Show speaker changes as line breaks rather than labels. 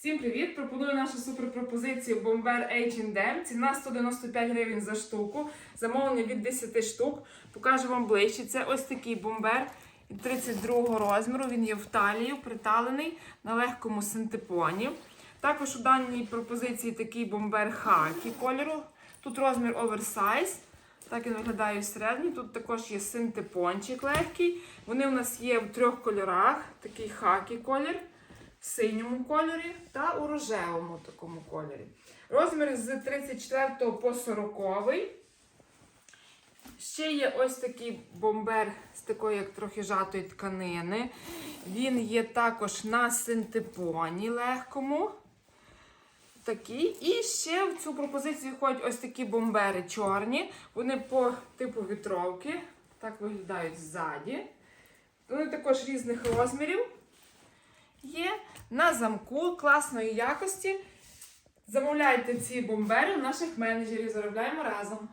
Всім привіт! Пропоную нашу суперпропозицію Бомбер H&M. Ціна 195 гривень за штуку. Замовлення від 10 штук. Покажу вам ближче. Це ось такий бомбер 32 розміру. Він є в талію, приталений на легкому синтепоні. Також у даній пропозиції такий бомбер хакі кольору. Тут розмір оверсайз. Так він виглядає всередині. Тут також є синтепончик легкий. Вони у нас є в трьох кольорах: такий хакі колір, синьому кольорі та у рожевому такому кольорі. Розмір з 34 по 40. Ще є ось такий бомбер з такої, як трохи жатої тканини. Він є також на синтепоні легкому. Такий. І ще в цю пропозицію входять ось такі бомбери чорні. Вони по типу вітровки. Так виглядають ззаді. Вони також різних розмірів. На замку класної якості. Замовляйте ці бомбери у наших менеджерів. Заробляємо разом.